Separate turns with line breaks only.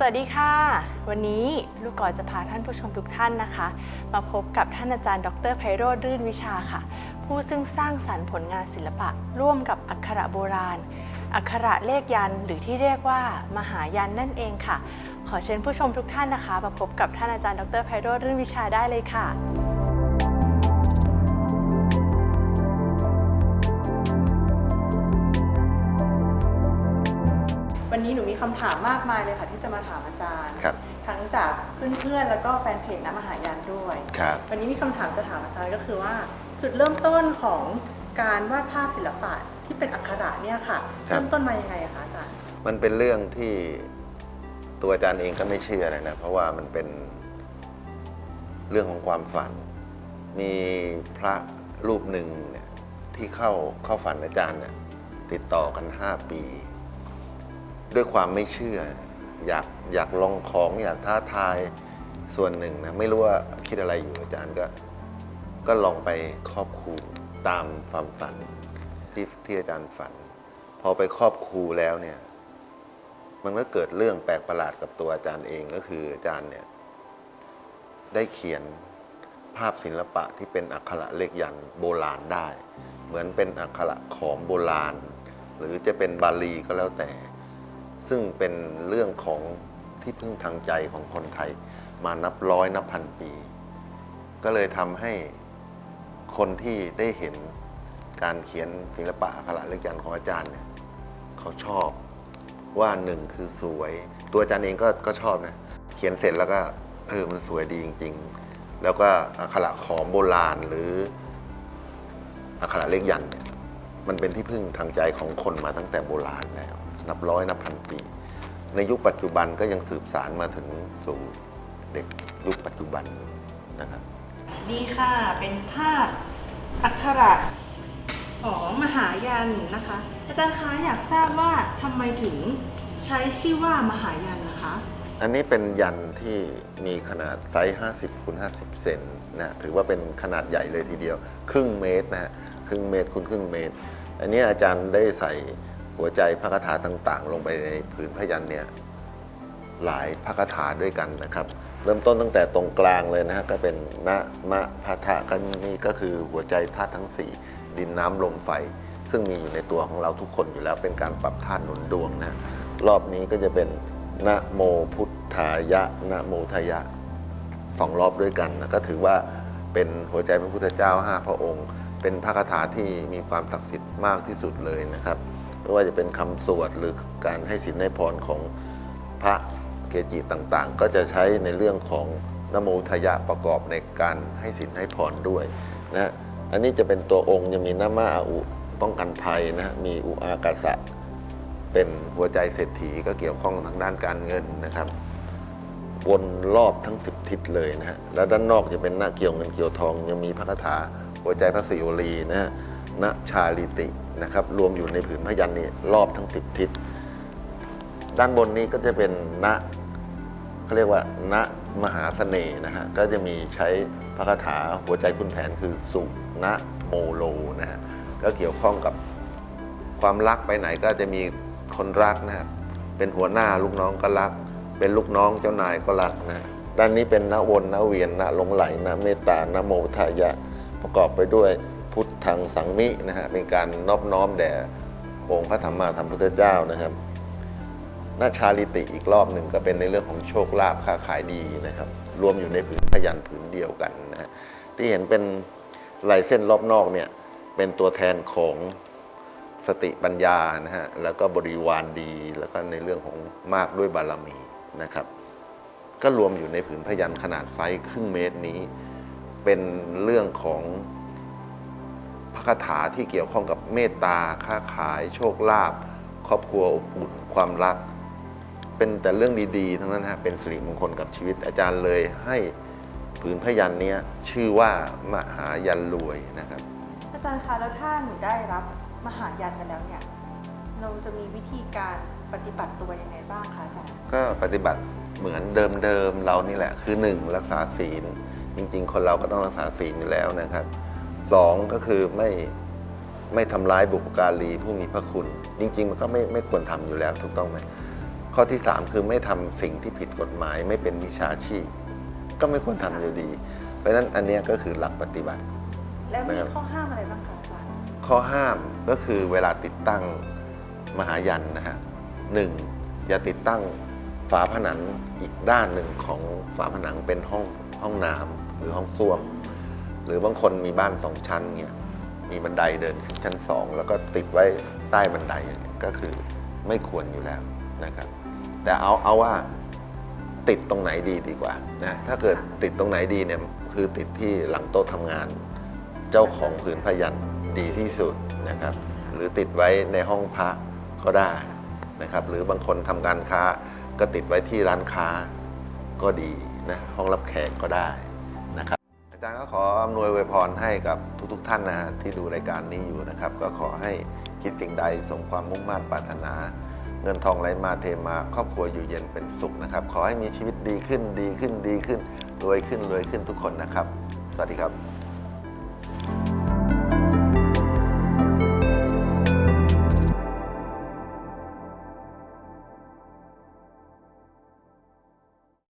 สวัสดีค่ะ วันนี้ลูกกอจะพาท่านผู้ชมทุกท่านนะคะ มาพบกับท่านอาจารย์ ดรไพโรธรื่นวิชาค่ะ ผู้ซึ่งสร้างสรรค์ผลงานศิลปะ ร่วมกับอักขระโบราณ อักขระเลขยันหรือที่เรียกว่ามหายันนั่นเองค่ะ ขอเชิญผู้ชมทุกท่านนะคะ มาพบกับท่านอาจารย์ ดรไพโรธรื่นวิชาได้เลยค่ะ คำถามมากมายเลยค่ะที่จะมาถามอาจารย์
ครับ
ทั้งจากเพื่อนๆแล้วก็แฟนเพจน้ำมหายันด้วย
ครับ
วันนี้มีคำถามจะถามอาจารย์ก็คือว่า จุดเริ่มต้นของการวาดภาพศิลปะที่เป็นอักขระเนี่ยค่ะ
ครับ
เริ่มต้นมายังไงอะคะอาจารย์
มันเป็นเรื่องที่ตัวอาจารย์เองก็ไม่เชื่อเลยนะ เพราะว่ามันเป็นเรื่องของความฝัน มีพระรูปหนึ่งเนี่ยที่เข้าเข้าฝันอาจารย์เนี่ยติดต่อกันห้าปี ด้วยความไม่เชื่อ อยากอยากลองของอยากท้าทายส่วนหนึ่งนะไม่รู้ว่าคิดอะไรอยู่อาจารย์ก็ ก็ลองไปครอบครูตามความฝันที่ที่อาจารย์ฝัน พอไปครอบครูแล้วเนี่ย มันก็เกิดเรื่องแปลกประหลาดกับตัวอาจารย์เองก็คืออาจารย์เนี่ย ได้เขียนภาพศิลปะที่เป็นอักขระเลขยันโบราณได้ เหมือนเป็นอักขระขอมโบราณ หรือจะเป็นบาลีก็แล้วแต่ ซึ่งเป็นเรื่องของที่พึ่งทางใจของคนไทย มานับร้อยนับพันปี ก็เลยทำให้คนที่ได้เห็นการเขียนศิลปะอักขระเลขยันของอาจารย์เนี่ยเขาชอบว่าหนึ่งคือสวย ตัวอาจารย์เองก็ก็ชอบนะ เขียนเสร็จแล้วก็เออมันสวยดีจริง ๆ แล้วก็อักขระขอมโบราณหรืออักขระเลขยันเนี่ยมันเป็นที่พึ่งทางใจของคนมาตั้งแต่โบราณแล้ว นับร้อยนับพันปี ในยุคปัจจุบันก็ยังสืบสารมาถึงสู่เด็กยุคปัจจุบันนะครับ
ดีค่ะเป็นภาพอักขระของมหายันนะคะ อาจารย์คะอยากทราบว่าทำไมถึงใช้ชื่อว่ามหายันนะคะ
อันนี้เป็นยันที่มีขนาดไซส์ 50คูณ50 เซนนะถือว่าเป็นขนาดใหญ่เลยทีเดียว ครึ่งเมตรนะฮะครึ่งเมตรคูณครึ่งเมตร อันนี้อาจารย์ได้ใส่ หัวใจพระคาถาต่างๆ ลงไปในผืนพยันเนี่ยหลายพระคาถาด้วยกันนะครับ เริ่มต้นตั้งแต่ตรงกลางเลยนะฮะก็เป็นนะมะพะทะกันนี่ก็คือหัวใจธาตุทั้ง 4 ดินน้ำลมไฟ ซึ่งมีอยู่ในตัวของเราทุกคนอยู่แล้วเป็นการปรับธาตุหนุนดวงนะรอบนี้ก็จะเป็นนะโมพุทธายะนะโมทายะสองรอบด้วยกันนะก็ถือว่าเป็นหัวใจพระพุทธเจ้าห้าพระองค์ เป็นพระคาถาที่มีความศักดิ์สิทธิ์มากที่สุดเลยนะครับ ไม่ว่าจะเป็นคำสวดหรือการให้สินให้พรของพระเกจิต่างๆ ก็จะใช้ในเรื่องของนโมทายะประกอบในการให้สินให้พรด้วยนะอันนี้จะเป็นตัวองค์จะมีนามาอาอุป้องกันภัยนะมีอุอากาสะเป็นหัวใจเศรษฐีก็เกี่ยวข้องทางด้านการเงินนะครับวนรอบทั้งสิบทิศเลยนะฮะแล้วด้านนอกจะเป็นหน้าเกี่ยวเงินเกี่ยวทองยังมีพระคาถาหัวใจพระศิโอรีนะฮะณชาลิติ นะครับรวมอยู่ในผืนพยันนี่รอบทั้งสิบทิศ ด้านบนนี้ก็จะเป็นณเขาเรียกว่า ณมหาเสน่ห์นะฮะก็จะมีใช้พระคาถาหัวใจคุณแผนคือสุณโมโลนะฮะก็เกี่ยวข้องกับความรักไปไหนก็จะมีคนรักนะฮะเป็นหัวหน้าลูกน้องก็รัก เป็นลูกน้องเจ้านายก็รักนะด้านนี้เป็นนวนนเวียนนหลงไหลนเมตตานโมทายะประกอบไปด้วย ทธังสังมินะฮะเป็นการนอบน้อมแด่องค์พระธรรมาธรรมพุทธเจ้านะครับนาชาลิติอีกรอบหนึ่งก็เป็นในเรื่องของโชคลาภค้าขายดีนะครับ รวมอยู่ในผืนพยันผืนเดียวกันนะฮะที่เห็นเป็นลายเส้นรอบนอกเนี่ยเป็นตัวแทนของสติปัญญานะฮะแล้วก็บริวารดีแล้วก็ในเรื่องของมากด้วยบารมีนะครับ ก็รวมอยู่ในผืนพยันขนาดไซส์ครึ่งเมตรนี้ เป็นเรื่องของ ระคาถาที่เกี่ยวข้องกับเมตตาค้าขายโชคลาภครอบครัวอบอุ่นความรัก เป็นแต่เรื่องดีๆ ทั้งนั้นฮะเป็นสิริมงคลกับชีวิตอาจารย์เลยให้ผืนพยันเนี้ยชื่อว่ามหายันรวยนะครับ
อาจารย์คะแล้วถ้าหนูได้รับมหายันมาแล้วเนี่ยเราจะมีวิธีการปฏิบัติตัวยังไงบ้างคะอาจารย์
ก็ปฏิบัติเหมือนเดิมๆเรานี่แหละคือหนึ่งรักษาศีล จริง ๆ คนเราก็ต้องรักษาศีลอยู่แล้วนะครับ สองก็คือไม่ไม่ทำร้ายบุพการีผู้มีพระคุณ จริง ๆ มันก็ไม่ไม่ควรทำอยู่แล้วถูกต้องไหมข้อที่3คือไม่ทำสิ่งที่ผิดกฎหมาย ไม่เป็นวิชาชีพ ก็ไม่ควรทำอยู่ดี เพราะฉะนั้นอันเนี้ยก็คือหลักปฏิบัติ
แล้วมี
นะครับ
ข้อห้ามอะไรบ้างคะอาจารย์
ข้อห้ามก็คือเวลาติดตั้งมหายันนะฮะหนึ่งอย่าติดตั้งฝาผนังอีกด้านหนึ่งของฝาผนังเป็นห้องห้องน้ำหรือห้องส้วม หรือบางคนมีบ้านสองชั้นเนี่ยมีบันไดเดินขึ้นชั้นสองแล้วก็ติดไว้ใต้บันไดก็คือไม่ควรอยู่แล้วนะครับ แต่เอาเอาว่าติดตรงไหนดีดีกว่านะถ้าเกิดติดตรงไหนดีเนี่ยคือติดที่หลังโต๊ะทำงาน เจ้าของผืนพยันดีที่สุดนะครับ หรือติดไว้ในห้องพระก็ได้นะครับ หรือบางคนทำการค้าก็ติดไว้ที่ร้านค้าก็ดีนะห้องรับแขกก็ได้ อาจารย์ก็ขออำนวยอวยพรให้กับทุกๆทท่านนะฮะที่ดูรายการนี้อยู่นะครับ ก็ขอให้คิดสิ่งใดสมความมุ่งมั่นปรารถนา เงินทองไหลมาเทมา ครอบครัวอยู่เย็นเป็นสุขนะครับ ขอให้มีชีวิตดีขึ้นดีขึ้นดีขึ้นรวยขึ้นรวยขึ้นทุกคนนะครับ สวัสดีครับ